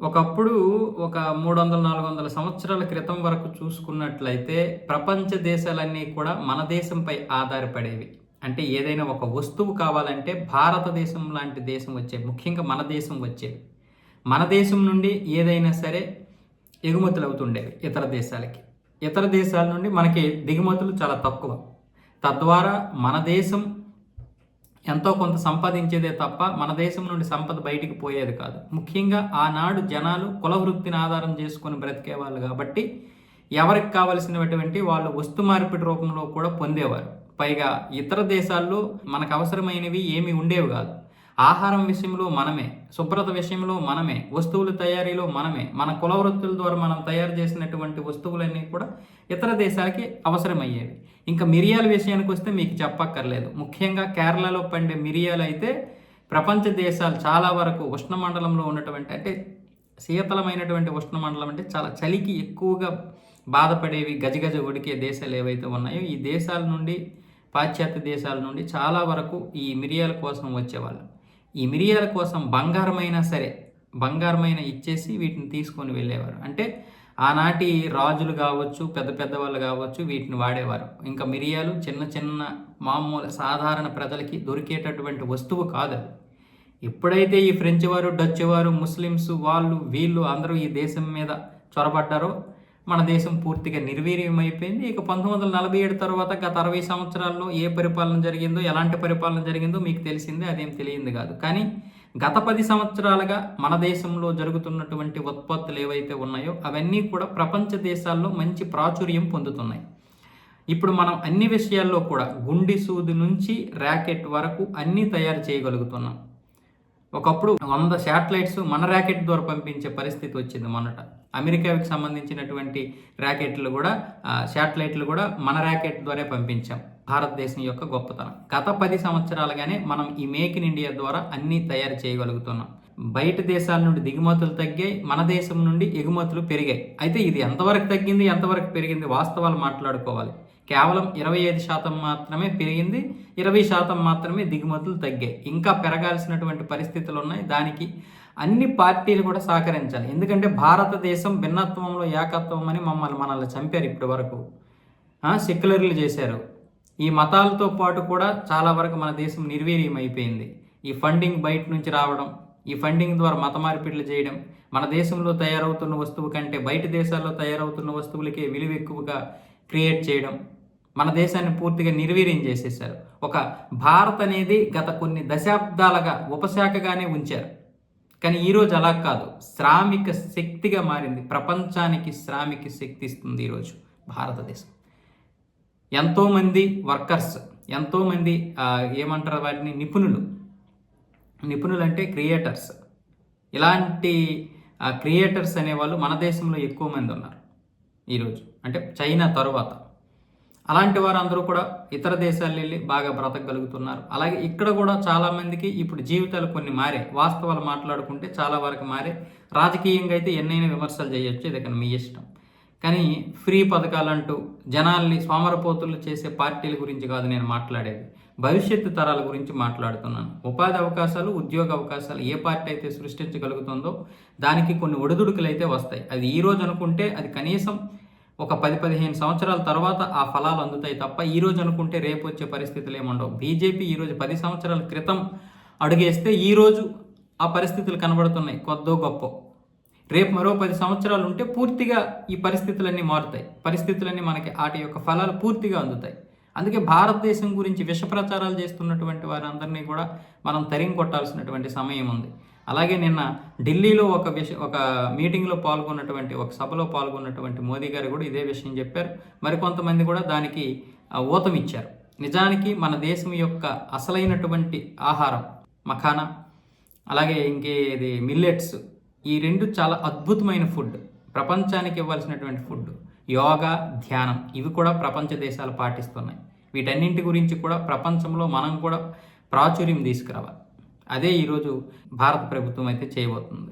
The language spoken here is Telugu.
ఒకప్పుడు ఒక మూడు వందల నాలుగు వందల సంవత్సరాల క్రితం వరకు చూసుకున్నట్లయితే ప్రపంచ దేశాలన్నీ కూడా మన దేశంపై ఆధారపడేవి. అంటే ఏదైనా ఒక వస్తువు కావాలంటే భారతదేశం లాంటి దేశం వచ్చేది ముఖ్యంగా మన దేశం వచ్చేది మన దేశం నుండి ఏదైనా సరే ఎగుమతులు అవుతుండేవి ఇతర దేశాలకి. ఇతర దేశాల నుండి మనకి దిగుమతులు చాలా తక్కువ. తద్వారా మన దేశం ఎంతో కొంత సంపాదించేదే తప్ప మన దేశం నుండి సంపద బయటికి పోయేది కాదు. ముఖ్యంగా ఆనాడు జనాలు కుల వృత్తిని ఆధారం చేసుకొని బ్రతికేవాళ్ళు కాబట్టి ఎవరికి కావలసినటువంటి వాళ్ళు వస్తు మార్పిడి రూపంలో కూడా పొందేవారు. పైగా ఇతర దేశాల్లో మనకు అవసరమైనవి ఏమీ ఉండేవి కాదు. ఆహారం విషయంలో మనమే శుభ్రత విషయంలో మనమే వస్తువుల తయారీలో మనమే మన కుల వృత్తుల ద్వారా మనం తయారు చేసినటువంటి వస్తువులన్నీ కూడా ఇతర దేశాలకి అవసరమయ్యేవి. ఇంకా మిరియాల విషయానికి వస్తే మీకు చెప్పక్కర్లేదు. ముఖ్యంగా కేరళలో పండే మిరియాలు అయితే ప్రపంచ దేశాలు చాలా వరకు ఉష్ణమండలంలో ఉన్నటువంటి అంటే శీతలమైనటువంటి ఉష్ణమండలం అంటే చాలా చలికి ఎక్కువగా బాధపడేవి గజగజ ఉడికే దేశాలు ఏవైతే ఉన్నాయో ఈ దేశాల నుండి పాశ్చాత్య దేశాల నుండి చాలా వరకు ఈ మిరియాల కోసం వచ్చేవాళ్ళు. ఈ మిరియాల కోసం బంగారమైనా సరే బంగారమైన ఇచ్చేసి వీటిని తీసుకొని వెళ్ళేవారు. అంటే ఆనాటి రాజులు కావచ్చు పెద్ద పెద్ద వాళ్ళు కావచ్చు వీటిని వాడేవారు. ఇంకా మిరియాలు చిన్న చిన్న మామూలు సాధారణ ప్రజలకి దొరికేటటువంటి వస్తువు కాదు ఎప్పుడైతే ఈ ఫ్రెంచ్ వారు డచ్ వారు ముస్లిమ్స్ వాళ్ళు వీళ్ళు అందరూ ఈ దేశం మీద చొరబడ్డారో మన దేశం పూర్తిగా నిర్వీర్యం అయిపోయింది ఇక పంతొమ్మిది వందల నలభై ఏడు తర్వాత గత అరవై సంవత్సరాల్లో ఏ పరిపాలన జరిగిందో ఎలాంటి పరిపాలన జరిగిందో మీకు తెలిసిందే అదేం తెలియంది కాదు. కానీ గత పది సంవత్సరాలుగా మన దేశంలో జరుగుతున్నటువంటి ఉత్పత్తులు ఏవైతే ఉన్నాయో అవన్నీ కూడా ప్రపంచ దేశాల్లో మంచి ప్రాచుర్యం పొందుతున్నాయి. ఇప్పుడు మనం అన్ని విషయాల్లో కూడా గుండి సూది నుంచి ర్యాకెట్ వరకు అన్నీ తయారు చేయగలుగుతున్నాం. ఒకప్పుడు వంద శాటిలైట్స్ మన ర్యాకెట్ ద్వారా పంపించే పరిస్థితి వచ్చింది మొన్నట. అమెరికాకి సంబంధించినటువంటి ర్యాకెట్లు కూడా శాటిలైట్లు కూడా మన ర్యాకెట్ ద్వారా పంపించాం. భారతదేశం యొక్క గొప్పతనం. గత పది సంవత్సరాలుగానే మనం ఈ మేక్ ఇన్ ఇండియా ద్వారా అన్నీ తయారు చేయగలుగుతున్నాం. బయట దేశాల నుండి దిగుమతులు తగ్గాయి మన దేశం నుండి ఎగుమతులు పెరిగాయి. అయితే ఇది ఎంతవరకు తగ్గింది ఎంతవరకు పెరిగింది వాస్తవాలు మాట్లాడుకోవాలి. కేవలం ఇరవై ఐదు శాతం మాత్రమే పెరిగింది ఇరవై శాతం మాత్రమే దిగుమతులు తగ్గాయి. ఇంకా పెరగాల్సినటువంటి పరిస్థితులు ఉన్నాయి. దానికి అన్ని పార్టీలు కూడా సహకరించాలి. ఎందుకంటే భారతదేశం భిన్నత్వంలో ఏకత్వం అని మమ్మల్ని మనల్ని చంపారు ఇప్పటి వరకు. సెక్యులర్లు చేశారు. ఈ మతాలతో పాటు కూడా చాలా వరకు మన దేశం నిర్వీర్యం అయిపోయింది ఈ ఫండింగ్ బయట నుంచి రావడం ఈ ఫండింగ్ ద్వారా మత మార్పిడులు చేయడం మన దేశంలో తయారవుతున్న వస్తువు కంటే బయట దేశాల్లో తయారవుతున్న వస్తువులకే విలువ ఎక్కువగా క్రియేట్ చేయడం మన దేశాన్ని పూర్తిగా నిర్వీర్యం చేసేసారు ఒక భారత్ అనేది గత కొన్ని దశాబ్దాలుగా ఉపశాఖగానే ఉంచారు. కానీ ఈరోజు అలా కాదు. శ్రామిక శక్తిగా మారింది. ప్రపంచానికి శ్రామిక శక్తి ఇస్తుంది ఈరోజు భారతదేశం. ఎంతోమంది వర్కర్స్ ఎంతోమంది ఏమంటారు వాటిని? నిపుణులు. నిపుణులు అంటే క్రియేటర్స్. ఇలాంటి క్రియేటర్స్ అనేవాళ్ళు మన దేశంలో ఎక్కువ మంది ఉన్నారు ఈరోజు అంటే చైనా తరువాత. అలాంటి వారందరూ కూడా ఇతర దేశాలు వెళ్ళి బాగా బ్రతకగలుగుతున్నారు. అలాగే ఇక్కడ కూడా చాలామందికి ఇప్పుడు జీవితాలు కొన్ని మారే వాస్తవాలు మాట్లాడుకుంటే చాలా వరకు మారే రాజకీయంగా అయితే ఎన్నైనా విమర్శలు చేయొచ్చు. ఇది కానీ మీ ఇష్టం. కానీ ఫ్రీ పథకాలంటూ జనాల్ని సోమరపోతులు చేసే పార్టీల గురించి కాదు నేను మాట్లాడేది. భవిష్యత్తు తరాల గురించి మాట్లాడుతున్నాను. ఉపాధి అవకాశాలు ఉద్యోగ అవకాశాలు ఏ పార్టీ అయితే సృష్టించగలుగుతుందో దానికి కొన్ని ఒడిదుడుకులు అయితే వస్తాయి. అది ఈ రోజు అనుకుంటే అది కనీసం ఒక పది పదిహేను సంవత్సరాల తర్వాత ఆ ఫలాలు అందుతాయి తప్ప ఈ రోజు అనుకుంటే రేపు వచ్చే పరిస్థితులు ఏముండవు బీజేపీ ఈరోజు పది సంవత్సరాల క్రితం అడుగేస్తే ఈరోజు ఆ పరిస్థితులు కనబడుతున్నాయి కొద్దో గొప్ప. రేపు మరో పది సంవత్సరాలు ఉంటే పూర్తిగా ఈ పరిస్థితులన్నీ మారుతాయి. పరిస్థితులన్నీ మనకి వాటి యొక్క ఫలాలు పూర్తిగా అందుతాయి. అందుకే భారతదేశం గురించి విష ప్రచారాలు చేస్తున్నటువంటి వారందరినీ కూడా మనం తరిం కొట్టాల్సినటువంటి సమయం ఉంది. అలాగే నిన్న ఢిల్లీలో ఒక విష ఒక మీటింగ్లో పాల్గొన్నటువంటి ఒక సభలో పాల్గొన్నటువంటి మోదీ గారు కూడా ఇదే విషయం చెప్పారు. మరికొంతమంది కూడా దానికి ఊతమిచ్చారు ఊతం ఇచ్చారు. నిజానికి మన దేశం యొక్క అసలైనటువంటి ఆహారం మఖానా అలాగే ఇంకేది మిల్లెట్స్ ఈ రెండు చాలా అద్భుతమైన ఫుడ్ ప్రపంచానికి ఇవ్వాల్సినటువంటి ఫుడ్ యోగా ధ్యానం ఇవి కూడా ప్రపంచ దేశాలు పాటిస్తున్నాయి. వీటన్నింటి గురించి కూడా ప్రపంచంలో మనం కూడా ప్రాచుర్యం తీసుకురావాలి. అదే ఈరోజు భారత ప్రభుత్వం అయితే చేయబోతుంది.